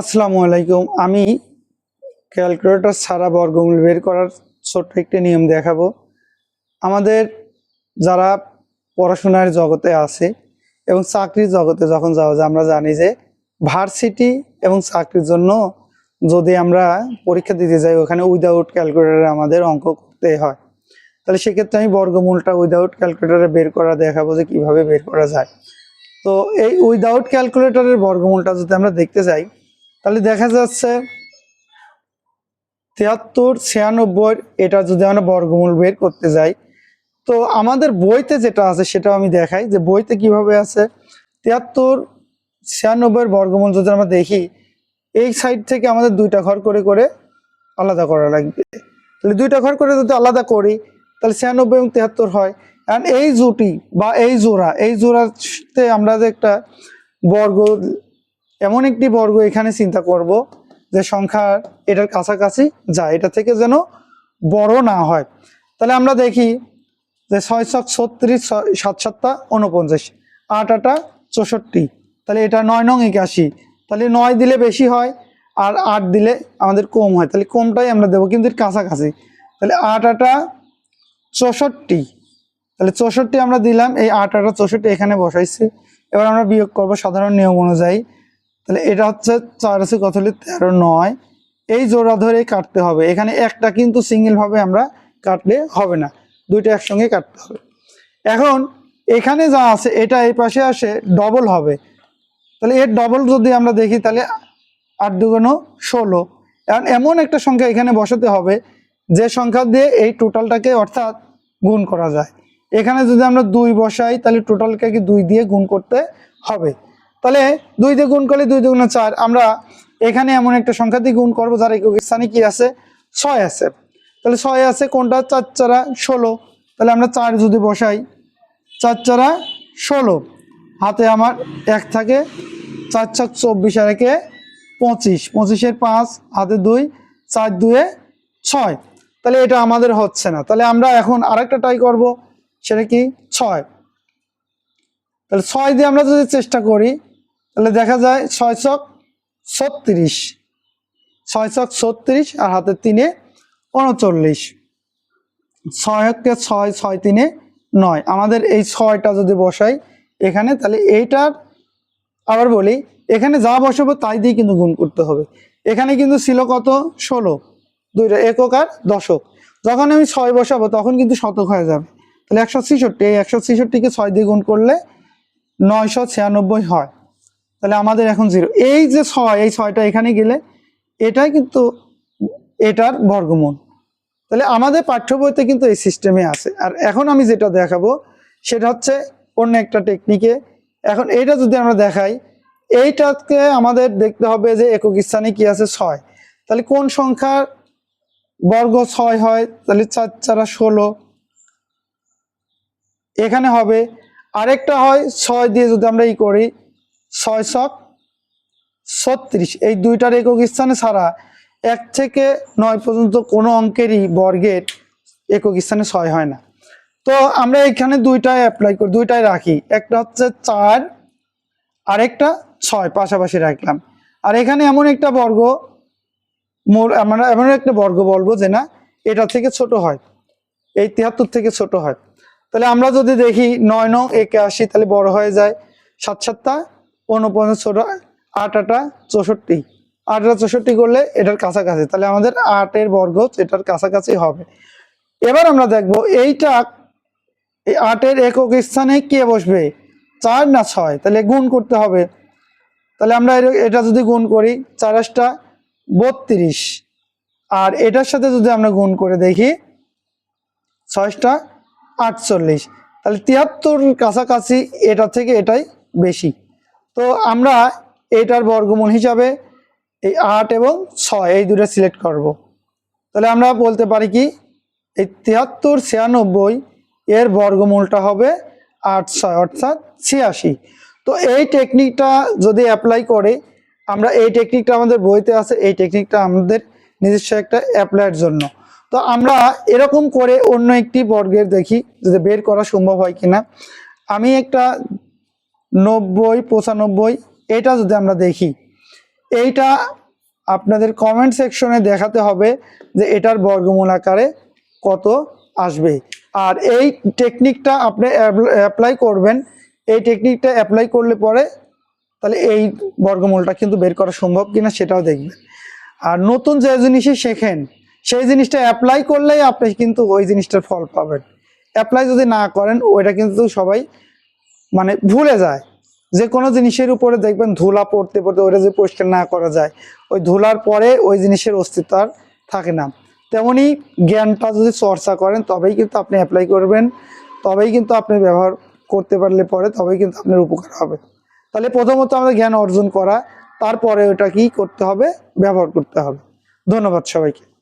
আসসালামু আলাইকুম। আমি ক্যালকুলেটর ছাড়া বর্গমূল বের করার ছোট্ট একটি নিয়ম দেখাবো। আমাদের যারা পড়াশোনার জগতে আছে এবং চাকরির জগতে যখন যাওয়া যায় আমরা জানি যে ভার্সিটি এবং চাকরির জন্য যদি আমরা পরীক্ষা দিতে যাই, ওখানে উইদাউট ক্যালকুলেটারে আমাদের অঙ্ক করতে হয়। তাহলে সেক্ষেত্রে আমি বর্গমূলটা উইদাউট ক্যালকুলেটারে বের করা দেখাবো যে কীভাবে বের করা যায়। তো এই উইদাউট ক্যালকুলেটরের বর্গমূলটা যদি আমরা দেখতে যাই তাহলে দেখা যাচ্ছে তিয়াত্তর, ছিয়ানব্বই, এটা যদি আমরা বর্গমূল বের করতে যাই, তো আমাদের বইতে যেটা আছে সেটা আমি দেখাই যে বইতে কীভাবে আছে, তিয়াত্তর, ছিয়ানব্বইয়ের বর্গমূল যদি আমরা দেখি, এই সাইড থেকে আমাদের দুইটা ঘর করে করে আলাদা করা লাগবে। তাহলে দুইটা ঘর করে যদি আলাদা করি, তাহলে ছিয়ানব্বই এবং তিয়াত্তর হয়। কারণ এই জুটি বা এই জোড়া, এই জোড়াতে আমরা যে একটা বর্গ এমন একটি বর্গ এখানে চিন্তা করব যে সংখ্যা এটার কাছাকাছি যায়, এটা থেকে যেন বড় না হয়। তাহলে আমরা দেখি যে ছয় ছক ছত্রিশ সাত সাতটা উনপঞ্চাশ আট আটা চৌষট্টি। তাহলে এটা নয় নং একাশি। তাহলে নয় দিলে বেশি হয় আর আট দিলে আমাদের কম হয়। তাহলে কমটাই আমরা দেবো কিন্তু কাছাকাছি। তাহলে আট আটা চৌষট্টি। তাহলে চৌষট্টি আমরা দিলাম, এই আট আটা চৌষট্টি এখানে বসাইছি। এবার আমরা বিয়োগ করব সাধারণ নিয়ম অনুযায়ী। তাহলে এটা হচ্ছে চার আছে কত হলে তেরো, নয়। এই জোড়া ধরে কাটতে হবে। এখানে একটা কিন্তু সিঙ্গেল ভাবে আমরা কাটলে হবে না। দুইটা একসঙ্গে কাটতে হবে। এখন এখানে যা আছে, এটা এই পাশে আসে ডবল হবে। তাহলে এর ডবল যদি আমরা দেখি, তাহলে আট দুগুণ ষোলো। এখন এমন একটা সংখ্যা এখানে বসাতে হবে, যে সংখ্যা দিয়ে এই টোটালটাকে অর্থাৎ গুণ করা যায়। এখানে যদি আমরা দুই বসাই, তাহলে টোটালকে দুই দিয়ে গুণ করতে হবে? তাহলে দুই দিয়ে গুণ করলে দুই দুগুণ চার। আমরা এখানে এমন একটা সংখ্যা দিয়ে গুণ করব, যার একক স্থানে কি আছে? ছয় আছে। তাহলে ছয় আছে, কোনটা? চার চারা ষোলো। তাহলে আমরা চার যদি বসাই, চার চারা ষোলো। হাতে আমার এক থাকে, চার চার চব্বিশ আর একে পঁচিশ। পঁচিশের পাঁচ, হাতে দুই, চার দুয়ে ছয়। তাহলে এটা আমাদের হচ্ছে না। তাহলে আমরা এখন আরেকটা ট্রাই করব, সেটা কি? ছয়। তাহলে ছয় দিয়ে আমরা যদি চেষ্টা করি, তাহলে দেখা যায় ছয় ছক ছত্রিশ। ছয় ছক ছত্রিশ আর হাতে তিনে উনচল্লিশ। ছয়কে ছয় ছয় তিনে নয়। আমাদের এই ছয়টা যদি বসাই এখানে, তাহলে এইটার আবার বলি, এখানে যা বসাবো তাই দিয়ে কিন্তু গুণ করতে হবে। এখানে কিন্তু ছিল কত? ষোলো। দুইটা একক আর দশক। যখন আমি ছয় বসাবো, তখন কিন্তু শতক হয়ে যাবে। তাহলে একশো ছেষট্টি, এই একশো ছেষট্টিকে ছয় দিয়ে গুণ করলে নয়শো ছিয়ানব্বই হয়। তাহলে আমাদের এখন জিরো এই যে ছয়, এই ছয়টা এখানে গেলে এটাই কিন্তু এটার বর্গমূল। তাহলে আমাদের পাঠ্য বইতে কিন্তু এই সিস্টেমে আছে। আর এখন আমি যেটা দেখাবো, সেটা হচ্ছে অন্য একটা টেকনিকে এখন এইটা যদি আমরা দেখাই, এইটাকে আমাদের দেখতে হবে যে একক স্থানে কি আছে? ছয়। তাহলে কোন সংখ্যার বর্গ ছয় হয়? তাহলে চার, চারা ষোলো। এখানে হবে আরেকটা হয় ছয় দিয়ে যদি আমরা ই করি, ছয় ছক ছত্রিশ। এই দুইটার একক স্থানে ছাড়া এক থেকে নয় পর্যন্ত কোনো অঙ্কেরই বর্গের একক স্থানে ছয় হয় না। তো আমরা এখানে দুইটাই অ্যাপ্লাই করি দুইটাই রাখি। একটা হচ্ছে চার, আরেকটা ছয় পাশাপাশি রাখলাম। আর এখানে এমন একটা বর্গ মোর আমরা এমন একটা বর্গ বলব যে না, এটা থেকে ছোট হয়। এই তিয়াত্তর থেকে ছোট হয়। তাহলে আমরা যদি দেখি নয় নং একাশি তাহলে বড় হয়ে যায় সাত সাতটা উনপঞ্চাশ ছোট আট আটা চৌষট্টি। আট চৌষট্টি করলে এটার কাছাকাছি, তাহলে আমাদের আটের বর্গ এটার কাছাকাছি হবে। এবার আমরা দেখব এইটা এই আটের একক স্থানে কে বসবে? চার না ছয়? তাহলে গুণ করতে হবে। তাহলে আমরা এটা যদি গুণ করি চারাশটা বত্রিশ। আর এটার সাথে যদি আমরা গুণ করে দেখি ছয়টা আটচল্লিশ। তাহলে তিয়াত্তর কাছাকাছি এটা থেকে এটাই বেশি। তো আমরা এটার বর্গমূল হিসাবে এই আট এবং ছয় এই দুটো সিলেক্ট করব। তাহলে আমরা বলতে পারি কি, এই তিয়াত্তর ছিয়ানব্বই এর বর্গমূলটা হবে আট ছয় অর্থাৎ ছিয়াশি। তো এই টেকনিকটা যদি অ্যাপ্লাই করে, আমরা এই টেকনিকটা আমাদের বইতে আছে, এই টেকনিকটা আমাদের নিজস্ব একটা অ্যাপ্লাইয়ের জন্য। তো আমরা এরকম করে অন্য একটি বর্গের দেখি, যদি বের করা সম্ভব হয় কিনা। আমি একটা নব্বই, পঁচানব্বই, এটা যদি আমরা দেখি, এইটা আপনাদের কমেন্ট সেকশনে দেখাতে হবে যে এটার বর্গমূল আকারে কত আসবে। আর এই টেকনিকটা আপনি অ্যাপ্লাই করবেন, এই টেকনিকটা অ্যাপ্লাই করলে পরে তাহলে এই বর্গমূলটা কিন্তু বের করা সম্ভব কিনা সেটাও দেখবেন। আর নতুন যে জিনিসই শেখেন সেই জিনিসটা অ্যাপ্লাই করলেই আপনি কিন্তু ওই জিনিসটার ফল পাবেন। অ্যাপ্লাই যদি না করেন, ওইটা কিন্তু সবাই মানে ভুলে যায়। যে কোনো জিনিসের উপরে দেখবেন ধুলা পড়তে পড়তে ওইটা যদি পরিষ্কার না করা যায়, ওই ধুলার পরে ওই জিনিসের অস্তিত্ব আর থাকে না। তেমনি জ্ঞানটা যদি চর্চা করেন, তবেই কিন্তু আপনি অ্যাপ্লাই করবেন, তবেই কিন্তু আপনি ব্যবহার করতে পারলে পরে তবেই কিন্তু আপনার উপকার হবে। তাহলে প্রথমত আমাদের জ্ঞান অর্জন করা, তারপরে ওটা কি করতে হবে? ব্যবহার করতে হবে। ধন্যবাদ সবাইকে।